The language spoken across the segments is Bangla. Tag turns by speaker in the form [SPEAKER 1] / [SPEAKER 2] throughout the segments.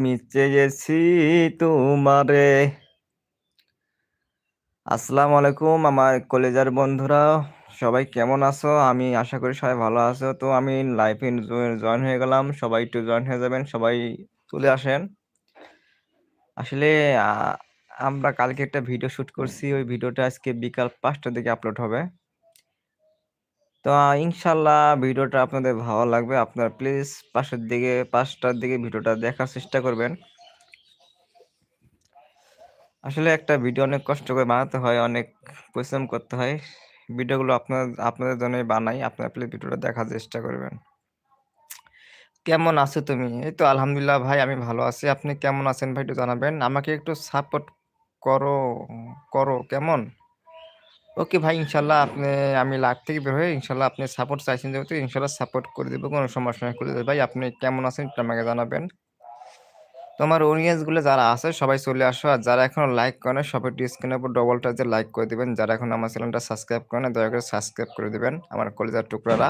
[SPEAKER 1] আমি চেয়েছি তোমারে। আসসালামু আলাইকুম আমার কলেজার বন্ধুরা, সবাই কেমন আছো? আমি আশা করি সবাই ভালো আছো। তো আমি লাইভে জয়েন হয়ে গেলাম, সবাই একটু জয়েন হয়ে যাবেন, সবাই চলে আসেন। আসলে আমরা কালকে একটা ভিডিও শ্যুট করছি, ওই ভিডিওটা আজকে বিকাল পাঁচটার দিকে আপলোড হবে। তো ইনশাল্লাহ ভিডিওটা আপনাদের ভালো লাগবে। আপনারা প্লিজ পাশের দিকে, পাঁচটার দিকে ভিডিওটা দেখার চেষ্টা করবেন। আসলে একটা ভিডিও অনেক কষ্ট করে বানাতে হয়, অনেক পরিশ্রম করতে হয়। ভিডিওগুলো আপনার, আপনাদের জন্যই বানাই, আপনারা প্লিজ ভিডিওটা দেখার চেষ্টা করবেন। কেমন আছো তুমি? এই তো আলহামদুলিল্লাহ ভাই, আমি ভালো আছি। আপনি কেমন আছেন ভাই একটু জানাবেন? আমাকে একটু সাপোর্ট করো করো, কেমন? ওকে ভাই, ইনশাল্লাহ আপনি, আমি লাইভ থেকে বের হয়ে ইনশাল্লাহ আপনি সাপোর্ট চাইছেন যেহেতু, ইনশাল্লাহ সাপোর্ট করে দেবো, কোনো সমস্যা করে দেবে। ভাই, আপনি কেমন আছেন একটু আমাকে জানাবেন। তোমার অডিয়েন্সগুলো যারা আছে, সবাই চলে আসো, আর যারা এখনও লাইক করে সবাই স্ক্রিনের উপর ডবল টাচে লাইক করে দিবেন। যারা এখন আমার চ্যানেলটা সাবস্ক্রাইব করে না দয়া করে সাবস্ক্রাইব করে দিবেন, আমার কলেজার টুকরারা।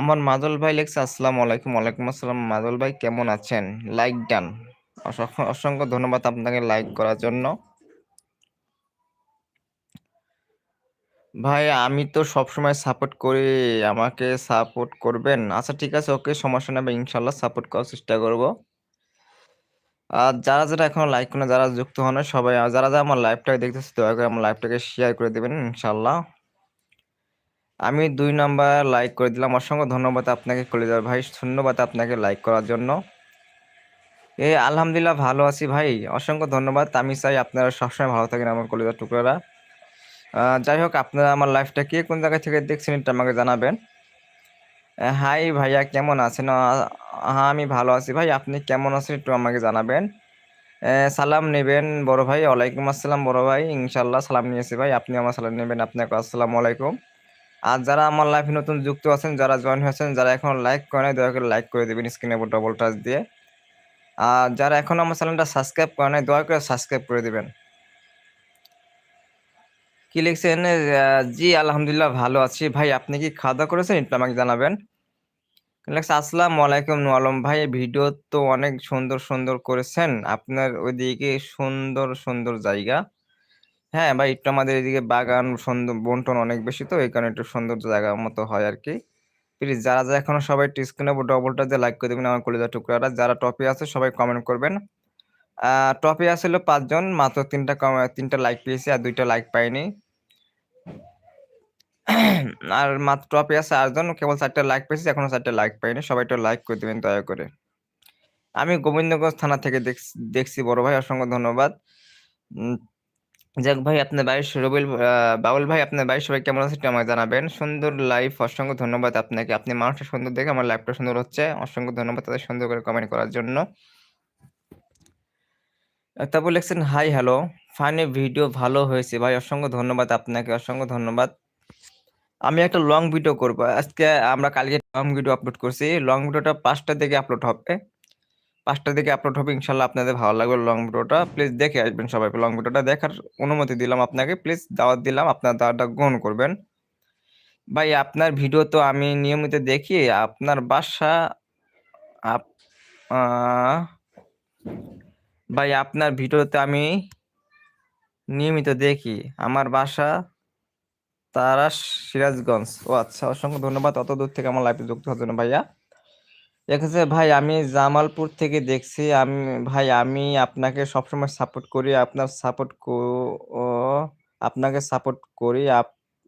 [SPEAKER 1] আমার মাদল ভাই লেখছে, আসসালামু আলাইকুম, ওয়ালাইকুম আসসালাম। মাদল ভাই, কেমন আছেন? লাইক ডান অসংখ্য ধন্যবাদ আপনাকে লাইক করার জন্য। ভাই, আমি তো সবসময় সাপোর্ট করি, আমাকে সাপোর্ট করবেন। আচ্ছা ঠিক আছে ওকে সমস্যা নেই ইনশাল্লাহ সাপোর্ট করার চেষ্টা করব। আর যারা যারা এখনও লাইক করে যারা যুক্ত হন সবাই যারা যারা আমার লাইভটাকে দেখতেছে, দয়া করে আমার লাইভটাকে শেয়ার করে দেবেন ইনশাল্লাহ আমি দুই নাম্বার লাইক করে দিলাম, অসংখ্য ধন্যবাদ আপনাকে, কলিজার ভাই, ধন্যবাদ আপনাকে লাইক করার জন্য। এ আলহামদুলিল্লাহ ভালো আছি ভাই, অসংখ্য ধন্যবাদ, আমি চাই আপনারা সবসময় ভালো থাকেন আমার কলিজার টুকরারা। যাই হোক, আপনারা আমার লাইফটা কে কোন জায়গা থেকে দেখছেন এটা আমাকে জানাবেন। হাই ভাইয়া, কেমন আছেন? হ্যাঁ আমি ভালো আছি। ভাই, আপনি কেমন আছেন একটু আমাকে জানাবেন। সালাম নেবেন বড় ভাই, ওয়ালাইকুম আসসালাম বড় ভাই ইনশাল্লাহ সালাম নিয়েছি ভাই আপনি আমার সালাম নেবেন, আপনাকে আসসালামু আলাইকুম। আর যারা আমার লাইফে নতুন যুক্ত আছেন, যারা জয়েন হয়েছেন, যারা এখন লাইক করে নাই, দয়া করে লাইক করে দেবেন স্ক্রিনে ডবল টাচ দিয়ে। আর যারা এখন আমার চ্যানেলটা সাবস্ক্রাইব করে নাই, দয়া করে সাবস্ক্রাইব করে দেবেন। কি লিখছেন? জি, আলহামদুলিল্লাহ ভালো আছি। ভাই, আপনি কি খাওয়া দাওয়া করেছেন? একটু আমাকে জানাবেন। আসসালামু আলাইকুম আলম ভাই ভিডিও তো অনেক সুন্দর সুন্দর করেছেন। আপনার ওইদিকে সুন্দর সুন্দর জায়গা। হ্যাঁ ভাই, একটু আমাদের এদিকে বাগান, সুন্দর, বন্টন অনেক বেশি তো, এই কারণে একটু সুন্দর জায়গা মতো হয় আর কি প্লিজ যারা যা এখনও সবাই একটু স্ক্রিনে ডবলটা দিয়ে লাইক করে দেবেন, আমার কলেজা টুকরারা যারা টপে আছে, সবাই কমেন্ট করবেন। টপে আসলে পাঁচজন, মাত্র তিনটা তিনটা লাইক পেয়েছি, আর দুইটা লাইক পাইনি। আর মাত্র টপে আছে আটজন, কেবল চারটে লাইক পেয়েছি, এখনও চারটে লাইক পাইনি। সবাই একটু লাইক করে দেবেন, দয়া করে। আমি গোবিন্দগঞ্জ থানা থেকে দেখছি, বড় ভাই, অসংখ্য ধন্যবাদ। যাক ভাই, আপনার বাড়ির রবিল বাউল ভাই, আপনার বাড়ির সবাই কেমন আছে একটু আমাকে জানাবেন। সুন্দর লাইফ অসংখ্য ধন্যবাদ আপনাকে। আপনি মানুষটা সুন্দর দেখে আমার লাইফটা সুন্দর হচ্ছে। অসংখ্য ধন্যবাদ তাদের সুন্দর করে কমেন্ট করার জন্য। তারপর লিখছেন হাই হ্যালো ফাইনে ভিডিও ভালো হয়েছে ভাই। অসংখ্য ধন্যবাদ আপনাকে, অসংখ্য ধন্যবাদ। আমি একটা লং ভিডিও করব। আজকে আমরা কালকে লং ভিডিও আপলোড করছি। লং ভিডিওটা পাঁচটা থেকে আপলোড হবে। পাঁচটা থেকে আপলোড হবে, ইনশাল্লাহ আপনাদের ভালো লাগবে লং ভিডিওটা প্লিজ দেখে আসবেন সবাই। লং ভিডিওটা দেখার অনুমতি দিলাম আপনাকে। প্লিজ দাওয়াত দিলাম, আপনার দাওয়াতটা গ্রহণ করবেন। ভাই, আপনার ভিডিও তো আমি নিয়মিত দেখি। আপনার বাসা ভাই, আপনার ভিডিওতে আমি নিয়মিত দেখি। আমার বাসা তারা সিরাজগঞ্জ। ও আচ্ছা অসংখ্য ধন্যবাদ অত দূর থেকে আমার লাইফে যুক্ত হওয়ার জন্য ভাইয়া। দেখেছে ভাই, আমি জামালপুর থেকে দেখছি, আমি, ভাই, আমি আপনাকে সবসময় সাপোর্ট করি, আপনার সাপোর্ট আপনাকে সাপোর্ট করি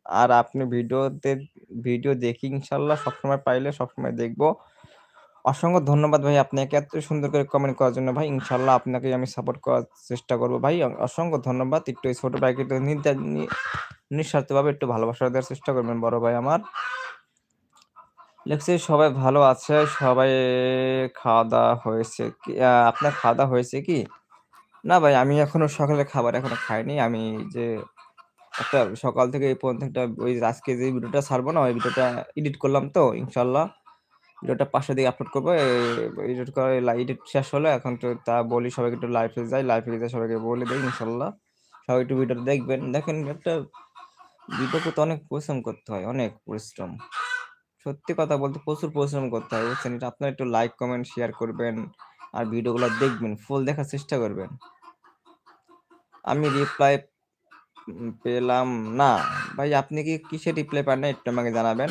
[SPEAKER 1] আর আপনি ভিডিওতে ভিডিও দেখি ইনশাল্লাহ, সবসময় পাইলে সবসময় দেখব। অসংখ্য ধন্যবাদ ভাই আপনাকে। এত সুন্দর করে কমেন্ট করার জন্য ভাই ইনশাল্লাহ আপনাকে আমি সাপোর্ট করার চেষ্টা করব ভাই। অসংখ্য ধন্যবাদ। একটু ছোট ভাইকে একটু নিঃস্বার্থভাবে একটু ভালোবাসা দেওয়ার চেষ্টা করবেন বড় ভাই আমার। লেখছি, সবাই ভালো আছে, সবাই খাওয়া দাওয়া হয়েছে কি? আপনার খাওয়া দাওয়া হয়েছে কি? না ভাই, আমি এখনও সকালে খাবার এখনও খাইনি। আমি যে একটা সকাল থেকে এই পর্যন্ত একটা ওই আজকে যে ভিডিওটা ছাড়বো না, ওই ভিডিওটা এডিট করলাম তো ইনশাল্লাহ ভিডিওটা পাশে দিকে আপলোড করব এডিট করে এডিট শেষ হলো এখন তো তা বলি সবাইকে একটু লাইভে যাই লাইভে যাই সবাইকে বলে দিই ইনশাল্লাহ সবাই একটু ভিডিওটা দেখবেন দেখেন একটা ভিডিও করতে অনেক পরিশ্রম করতে হয় অনেক পরিশ্রম সত্যি কথা বলতে প্রচুর পরিশ্রম করতে হয় বুঝছেন? এটা আপনারা একটু লাইক, কমেন্ট, শেয়ার করবেন। আর ভিডিওগুলো দেখবেন, ফুল দেখার চেষ্টা করবেন। আমি রিপ্লাই পেলাম না। ভাই আপনি কি কিসের রিপ্লাই পান নাই একটু আমাকে জানাবেন।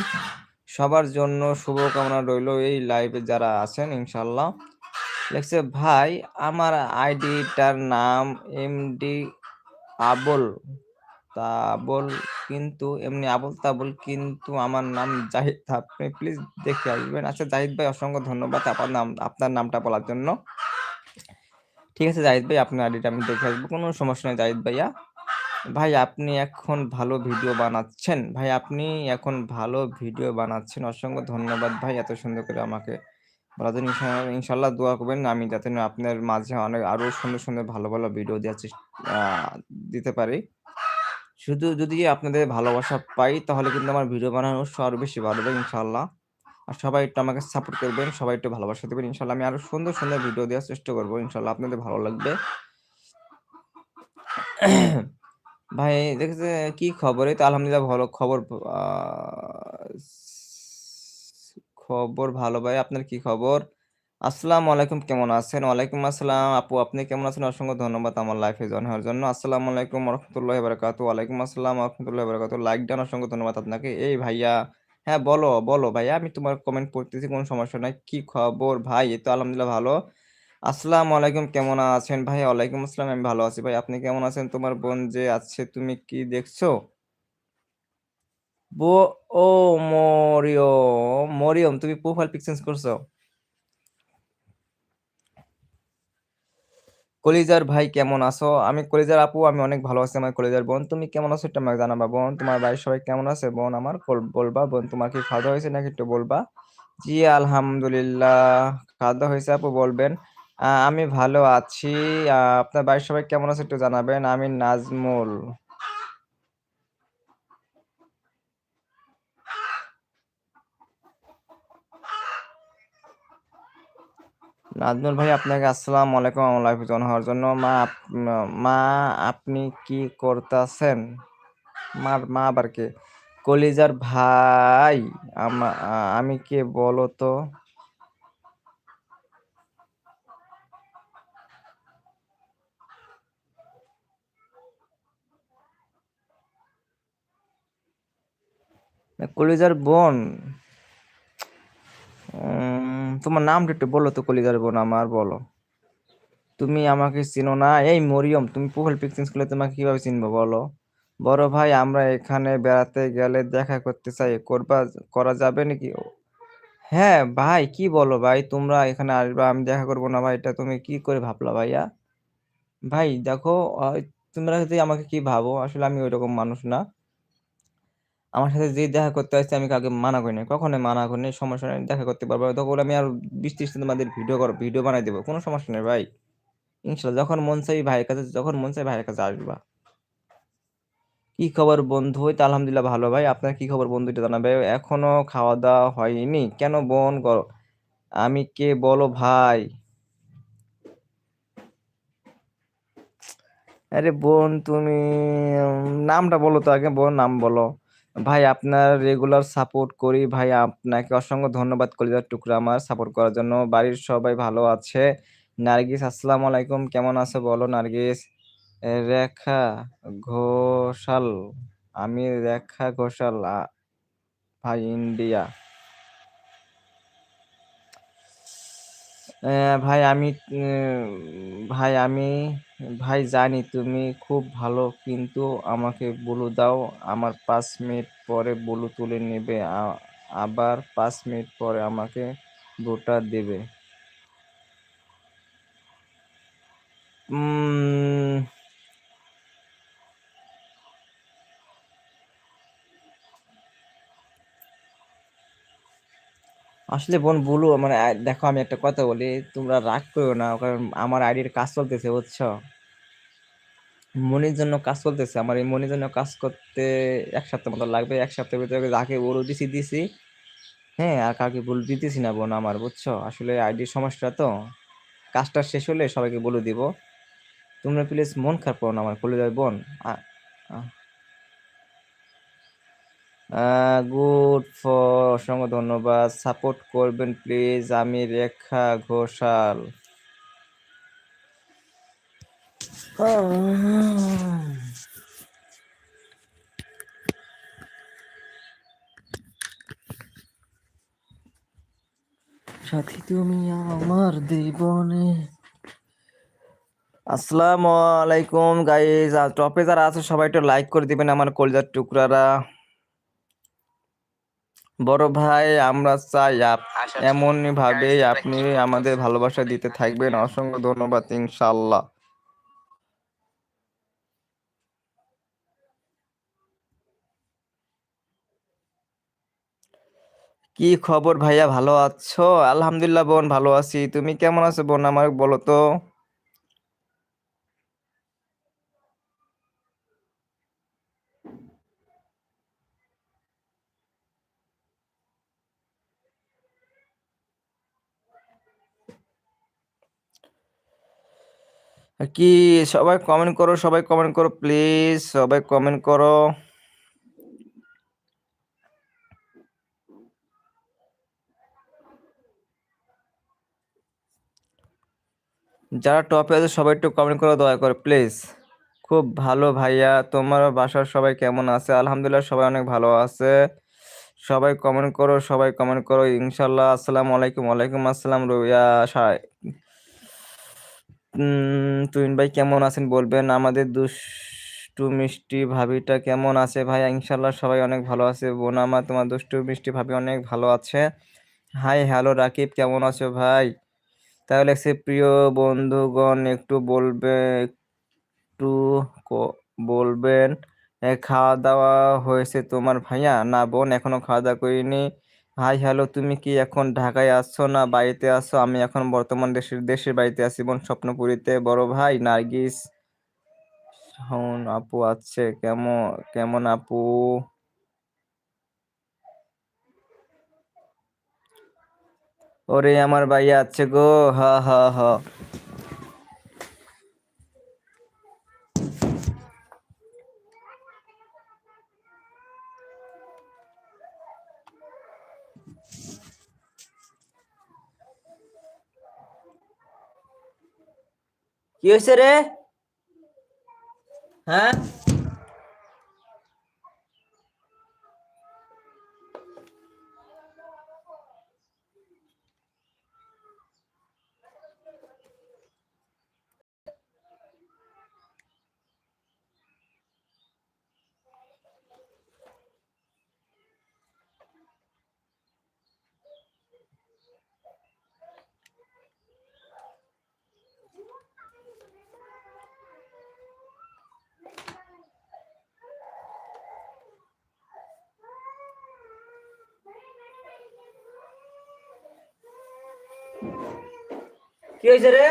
[SPEAKER 1] সবার জন্য শুভকামনা রইল এই লাইভে যারা আছেন ইনশাল্লাহ লিখছে, ভাই, আমার আইডিটার নাম এমডি আবুল তাবল কিন্তু, এমনি আবুল তাবল কিন্তু আমার নাম জাহিদ। আপনি প্লিজ দেখে আসবেন। আচ্ছা জাহিদ ভাই, অসংখ্য ধন্যবাদ আপনার নাম, আপনার নামটা বলার জন্য। ঠিক আছে, জাহিদ ভাই, আপনার আইডিটা আমি দেখে আসব। কোনো সমস্যা নেই জাহিদ ভাইয়া। ভাই আপনি এখন ভালো ভিডিও বানাচ্ছেন। ভাই আপনি এখন ভালো ভিডিও বানাচ্ছেন। অসংখ্য ধন্যবাদ ভাই এত সুন্দর করে আমাকে বলার জন্য ইনশা দোয়া করবেন আমি যাতে আপনার মাঝে অনেক আরও সুন্দর, সুন্দর ভালো, ভালো ভিডিও দেওয়ার আ দিতে পারি। শুধু যদি আপনাদের ভালোবাসা পাই তাহলে কিন্তু আমার ভিডিও বানানো উৎসাহ আরও বেশি হবে ইনশাল্লাহ আর সবাই একটু আমাকে সাপোর্ট করবেন। সবাই একটু ভালোবাসা দেবেন ইনশাল্লাহ আমি আরও সুন্দর, সুন্দর ভিডিও দেওয়ার চেষ্টা করব। ইনশাল্লাহ আপনাদের ভালো লাগবে। ভাই দেখেছে কি খবর? এই তো আলহামদুলিল্লাহ ভালো খবর খবর ভালো ভাই। আপনার কি খবর? আসসালামু আলাইকুম কেমন আছেন? ওয়ালাইকুম আসসালাম আপু আপনি কেমন আছেন? অসংখ্য ধন্যবাদ আমার লাইফে জয়েন হওয়ার জন্য। আসসালামু আলাইকুম রাহমাতুল্লাহি ওয়া বারাকাতুহু। ওয়ালাইকুম আসসালাম রাহমাতুল্লাহি লাইক দেন অসংখ্য ধন্যবাদ আপনাকে। এই ভাইয়া হ্যাঁ বলো, বলো ভাইয়া আমি তোমার কমেন্ট পড়তেছি কোনো সমস্যা নাই। কি খবর ভাই? এই তো আলহামদুলিল্লাহ ভালো। আসসালামু আলাইকুম কেমন আছেন ভাই? ওয়ালাইকুম আসসালাম আমি ভালো আছি ভাই। আপনি কেমন আছেন? তোমার বোন যে আছে তুমি কি দেখছ? বো ও মরিয়ম, মরিয়ম তুমি প্রোফাইল পিক চেঞ্জ করছ? কলিজার ভাই কেমন আছো? আমি কলিজার আপু আমি অনেক ভালো আছি আমার কলিজার বোন। তুমি কেমন আছো একটু আমাকে জানাবা বোন। তোমার বাড়ির সবাই কেমন আছে বোন আমার? বলবা বোন তোমার কি খাওয়া-দাওয়া হয়েছে নাকি একটু বলবা? জি আলহামদুলিল্লাহ খাওয়া-দাওয়া হয়েছে আপু বলবেন। আমি ভালো আছি। আপনার বাড়ির সবাই কেমন আছে একটু জানাবেন। আমি নাজমুল। নাজমুল ভাই, আপনাকে আসসালামু আলাইকুম আমার জয়েন হওয়ার জন্য। মা, আপ, মা, আপনি কি করতাছেন? মার, মা আবার কে? কলিজার ভাই, আমা আমি কে বলো তো? কলিজার বোন। তোমার নামটা একটু বলো তো, কলিজার বোন আমার, বলো। তুমি আমাকে চিনো না? এই মরিয়ম, তুমি প্রোফাইল পিক করলে তোমাকে কীভাবে চিনবো, বলো? বড় ভাই, আমরা এখানে বেড়াতে গেলে দেখা করতে চাই। করবা, করা যাবে নাকি? হ্যাঁ ভাই, কি বলো ভাই? তোমরা এখানে আসবা, আমি দেখা করব না ভাই, এটা তুমি কি করে ভাবলা ভাইয়া? ভাই, দেখো তোমরা যদি আমাকে কি ভাবো, আসলে আমি ঐরকম মানুষ না। আমার সাথে যে দেখা করতে আসছে আমি কাউকে মানা করি নাই। কখনোই মানা করি নাই। সমস্যা নেই, দেখা করতে পারব তখন আমি আর ২০-৩০ টা তোমাদের ভিডিও করো ভিডিও বানায় দেবো, কোনো সমস্যা নেই ভাই। ইনশাল্লাহ যখন মন চাই ভাইয়ের কাছে, যখন মন চাই ভাইয়ের কাছে আসবা। কি খবর বন্ধু? তো আলহামদুলিল্লাহ ভালো ভাই। আপনার কি খবর বন্ধু এটা জানাবে। এখনও খাওয়া-দাওয়া হয়নি? কেন বোন করো আমি কে বলো ভাই? আরে বোন তুমি নামটা বলো তো আগে বোন নাম বলো। ভাই, আপনার রেগুলার সাপোর্ট করি ভাই, আপনাকে অসংখ্য ধন্যবাদ কলিজার টুকরা আমার সাপোর্ট করার জন্য। বাড়ির সবাই ভালো আছে? নার্গিস, আসসালামু আলাইকুম কেমন আছে বলো নার্গিস? রেখা ঘোষাল, আমি রেখা ঘোষাল, আ, ভাই, ইন্ডিয়া। ভাই আমি ভাই আমি, ভাই জানি তুমি খুব ভালো, কিন্তু আমাকে বলু দাও। আমার পাঁচ মিনিট পরে বলু তুলে নেবে। আবার পাঁচ মিনিট পরে আমাকে ব্লুটা দেবে। আসলে বোন ব্লু মানে দেখো আমি একটা কথা বলি, তোমরা রাগ কইরো না। কারণ আমার আইডির কাজ চলতেছে বুঝছ? মনির জন্য কাজ চলতেছে। আমার এই মনির জন্য কাজ করতে ১ সপ্তাহ মতো লাগবে। ১ সপ্তাহের ভিতরে যাকে ব্লু দিছি, দিছি। হ্যাঁ, আর কাউকে বল দিতেছি না বোন আমার বুঝছ? আসলে আইডির সমস্যা তো। কাজটা শেষ হলে সবাইকে বলে দিব। তোমরা প্লিজ মন খারাপ করো না আমার কলিজার বোন। আ আ গুড ফর অসংখ্য ধন্যবাদ। সাপোর্ট করবেন প্লিজ আমি রেখা ঘোষাল। সাথী তুমি আমার জীবনে আসসালামু আলাইকুম গাইজ টপে যারা আছে সবাই একটু লাইক করে দিবেন আমার কলজার টুকরারা। বড় ভাই আমরা চাই আপ- এমন ভাবে আপনি আমাদের ভালোবাসা দিতে থাকবেন। অসংখ্য ধন্যবাদ ইনশাল্লাহ কি খবর ভাইয়া? ভালো আছো? আলহামদুলিল্লাহ বোন ভালো আছি। তুমি কেমন আছো বোন? আমার বলো তো। কি সবাই কমেন্ট করো সবাই কমেন্ট করো প্লিজ সবাই কমেন্ট করো। যারা টপে আছে সবাই একটু কমেন্ট করো দয়া করে প্লিজ খুব ভালো ভাইয়া তোমার বাসার সবাই কেমন আছে? আলহামদুলিল্লাহ সবাই অনেক ভালো আছে। সবাই কমেন্ট করো সবাই কমেন্ট করো ইনশাল্লাহ। আসসালামু আলাইকুম ওয়ালাইকুম আসসালাম উম, তুহিন ভাই কেমন আছেন বলবেন? আমাদের দুষ্টু মিষ্টি ভাবিটা কেমন আছে ভাই? ইনশাল্লাহ সবাই অনেক ভালো আছে। বোন আমার তোমার দুষ্টু মিষ্টি ভাবি অনেক ভালো আছে। হাই, হ্যালো রাকিব, কেমন আছো ভাই? তাহলে সে প্রিয় বন্ধুগণ, একটু বলবে, একটু বলবেন। খাওয়া দাওয়া হয়েছে তোমার ভাইয়া? না, বোন, এখনও খাওয়া দাওয়া করিনি। হাই হ্যালো তুমি কি এখন ঢাকায় আছো না বাড়িতে আছো? আমি এখন বর্তমান দেশের দেশের বাড়িতে আছি বোন স্বপ্নপুরীতে। বড় ভাই, নার্গিস। শাওন আপু আছে, কেমন কেমন আপু? ওরে আমার ভাইয়া আছে গো, হা হা হা। কি হয়েছে রে? হ্যাঁ? কি হয়েছে রে?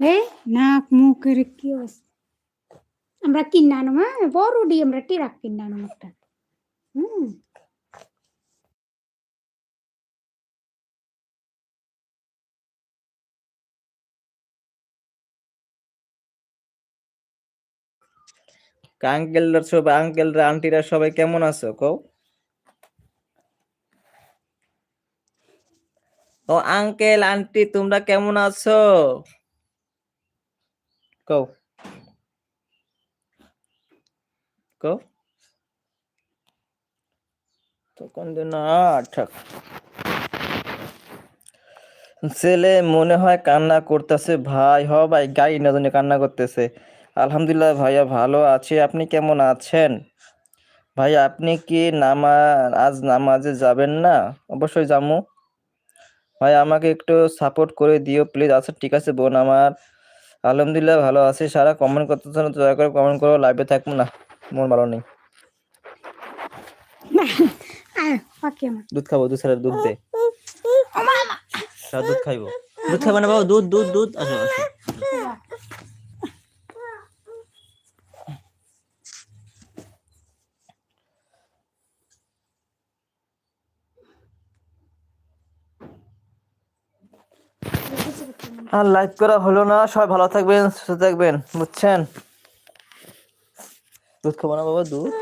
[SPEAKER 2] এই নাক মুখের কি অবস্থা আমরা কিনানো হ্যাঁ বড় ডি আমরা টিরাক কিনানো একটা হুম
[SPEAKER 1] আঙ্কেলরা সবাই আঙ্কেলরা আন্টিরা সবাই কেমন আছো কও? ও আঙ্কেল, আন্টি, তোমরা কেমন আছো? কও। কও। তখন আচ্ছা ছেলে মনে হয় কান্না করতেছে। ভাই, হ ভাই, গাই না জানি কান্না করতেছে। আলহামদুলিল্লাহ ভাইয়া ভালো আছি। আপনি কেমন আছেন? ভাই, আপনি কি নামা আজ নামাজে যাবেন না? অবশ্যই যামু। ভাই আমাকে একটু সাপোর্ট করে দিও প্লিজ আচ্ছা ঠিক আছে বোন আমার। আলহামদুলিল্লাহ ভালো আছি। সারা কমেন্ট করতে না দয়া করে কমেন্ট করো লাইভে থাকব না। মন ভালো নেই। দুধ খাব দুধ ছাড়া দুধ দে। দুধ খাইবো। দুধ খাব না বাবা দুধ দুধ দুধ। আসো আসো। আর লাইভ করা হলো না। সবাই ভালো থাকবেন, সুস্থ থাকবেন, বুঝছেন? দুধ খাব না বাবা, দুধ?